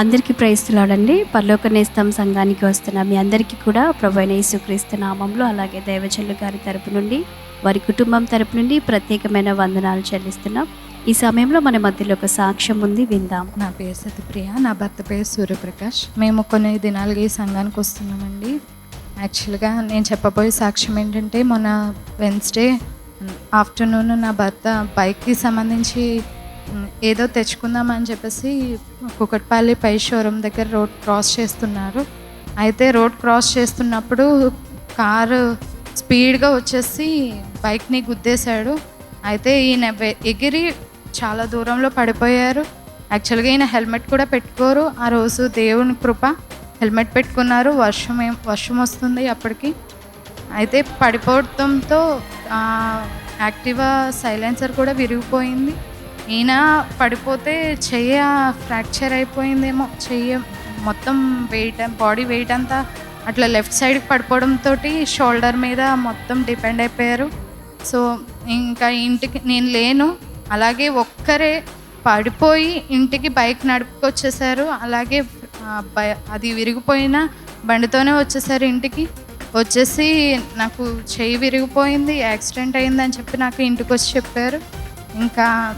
అందరికీ ప్రయస్తులాడండి పరలోక నేస్తం సంఘానికి వస్తున్న మీ అందరికీ కూడా ప్రభు యేసుక్రీస్తు నామంలో అలాగే దైవచల్లు గారి తరపు నుండి వారి కుటుంబం తరపు నుండి ప్రత్యేకమైన వందనాలు చెల్లిస్తున్నాం. ఈ సమయంలో మన మధ్యలో ఒక సాక్ష్యం ఉంది విందాం. నా పేరు సతిప్రియ నా భర్త పేరు సూర్యప్రకాష్. మేము కొన్ని దినాలుగా ఈ సంఘానికి వస్తున్నామండి. యాక్చువల్గా నేను చెప్పబోయే సాక్ష్యం ఏంటంటే మొన్న వెన్స్డే ఆఫ్టర్నూన్ నా భర్త బైక్కి సంబంధించి ఏదో తెచ్చుకుందామని చెప్పేసి కుకట్పల్లి పై షోరూమ్ దగ్గర రోడ్ క్రాస్ చేస్తున్నారు. అయితే రోడ్ క్రాస్ చేస్తున్నప్పుడు కారు స్పీడ్గా వచ్చేసి బైక్ని గుద్దేశాడు. అయితే ఈయన ఎగిరి చాలా దూరంలో పడిపోయారు. యాక్చువల్గా ఈయన హెల్మెట్ కూడా పెట్టుకోరు. ఆ రోజు దేవుని కృప హెల్మెట్ పెట్టుకున్నారు. వర్షం ఏం వర్షం వస్తుంది అప్పటికి. అయితే పడిపోవడంతో యాక్టివా సైలెన్సర్ కూడా విరిగిపోయింది. ఈయన పడిపోతే చెయ్య ఫ్రాక్చర్ అయిపోయిందేమో. చెయ్య మొత్తం వెయిట్ బాడీ వెయిట్ అంతా అట్లా లెఫ్ట్ సైడ్కి పడిపోవడంతో షోల్డర్ మీద మొత్తం డిపెండ్ అయిపోయారు. సో ఇంకా ఇంటికి నేను లేను. అలాగే ఒక్కరే పడిపోయి ఇంటికి బైక్ నడుపుకొచ్చేసారు. అలాగే బై- అది విరిగిపోయిన బండితోనే వచ్చేసారు ఇంటికి. వచ్చేసి నాకు చెయ్యి విరిగిపోయింది యాక్సిడెంట్ అయిందని చెప్పి నాకు ఇంటికి వచ్చి చెప్పారు. ఇంకా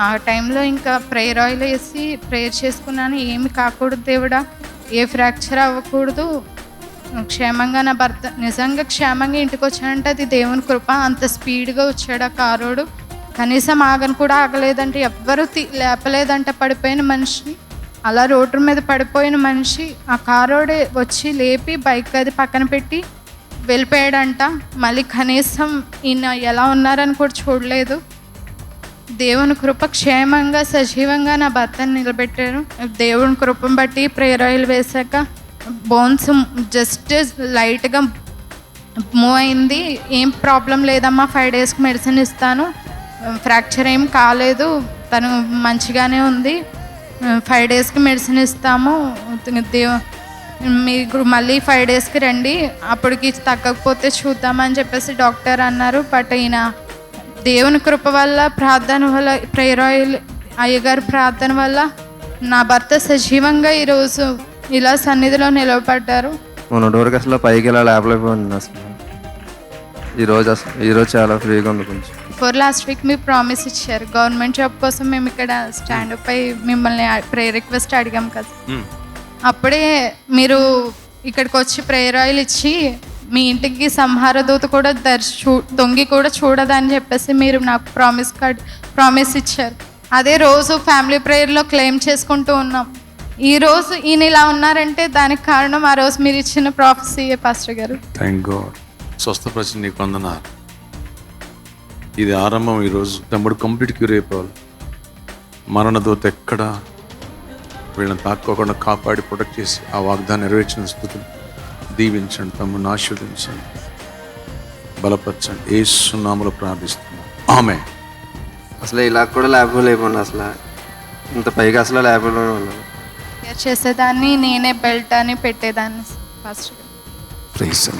ఆ టైంలో ఇంకా ప్రేయర్ ఆయిల్ వేసి ప్రేయర్ చేసుకున్నాను. ఏమి కాకూడదు దేవుడా ఏ ఫ్రాక్చర్ అవ్వకూడదు. క్షేమంగా నా భర్త నిజంగా క్షేమంగా ఇంటికి వచ్చాడంటే అది దేవుని కృప. అంత స్పీడ్గా వచ్చాడు ఆ కారోడు. కనీసం ఆగను కూడా ఆగలేదంటే ఎవ్వరూ తీ- లేపలేదంట పడిపోయిన మనిషిని. అలా రోడ్డు మీద పడిపోయిన మనిషి ఆ కారోడే వచ్చి లేపి బైక్ అది పక్కన పెట్టి వెళ్ళిపోయాడంట. మళ్ళీ కనీసం ఈయన ఎలా ఉన్నారని కూడా చూడలేదు. దేవుని కృప క్షేమంగా సజీవంగా నా భర్తను నిలబెట్టారు. దేవుని కృపను బట్టి ప్రేయర్ ఆయిల్ వేశాక బోన్స్ జస్ట్ లైట్గా మూవ్ అయింది. ఏం ప్రాబ్లం లేదమ్మా ఫైవ్ డేస్కి మెడిసిన్ ఇస్తాను. ఫ్రాక్చర్ ఏం కాలేదు. తను మంచిగానే ఉంది. ఫైవ్ డేస్కి మెడిసిన్ ఇస్తాము. దేవ మీకు మళ్ళీ ఫైవ్ డేస్కి రండి. అప్పటికి తగ్గకపోతే చూద్దామని చెప్పేసి డాక్టర్ అన్నారు. బట్ ఈయన దేవుని కృప వల్ల ప్రార్థన వల్ల ప్రేయర్ ఆయిల్ అయ్యగారి ప్రార్థన వల్ల నా భర్త సజీవంగా ఈరోజు ఇలా సన్నిధిలో నిలవబడ్డారు. మొన్న డోర్కి అసలు పైకి ఇలా లేపలేకపోయింది అసలు. ఈరోజు అసలు ఈరోజు చాలా ఫ్రీగా ఉంది కొంచెం. ఫోర్ లాస్ట్ వీక్ మీరు ప్రామిస్ ఇచ్చారు. గవర్నమెంట్ జాబ్ కోసం మేము ఇక్కడ స్టాండప్ అయి మిమ్మల్ని ప్రేయర్ రిక్వెస్ట్ అడిగాం కదా. అప్పుడే మీరు ఇక్కడికి వచ్చి ప్రేయర్ ఆయిల్ ఇచ్చి మీ ఇంటికి సంహార దూత కూడా దర్శ చూ- తొంగి కూడా చూడదని చెప్పేసి మీరు నాకు ప్రామిస్ కార్డ్ ప్రామిస్ ఇచ్చారు. అదే రోజు ఫ్యామిలీ ప్రేయర్లో క్లెయిమ్ చేసుకుంటూ ఉన్నాం. ఈ రోజు ఈయన ఇలా ఉన్నారంటే దానికి కారణం ఆ రోజు మీరు ఇచ్చిన ప్రాఫెసీ పాస్టర్ గారు. థ్యాంక్ గాడ్ స్వస్థపరిచి నీకు వందనాలు. ఇది ఆరంభం ఈరోజు తమ్ముడు కంప్లీట్ క్యూర్ అయిపోవాలి. మరణ దూత ఎక్కడ? వీళ్ళని తాక్కోకుండా కాపాడి ప్రొటెక్ట్ చేసి ఆ వాగ్దాన్ని నెరవేర్చిన స్థుతులు. దీవించండి తమ్ముడిని ఆశీర్వదించండి. బలపరచండి. ఏ సున్నాములు ప్రార్థిస్తున్నాం. ఆమె అసలు ఇలా కూడా లేపలేకపోయినా అసలు ఇంత పైకి అసలు కేర్ చేసేదాన్ని నేనే బెల్ట్ అని పెట్టేదాన్ని గారు ప్రైజ్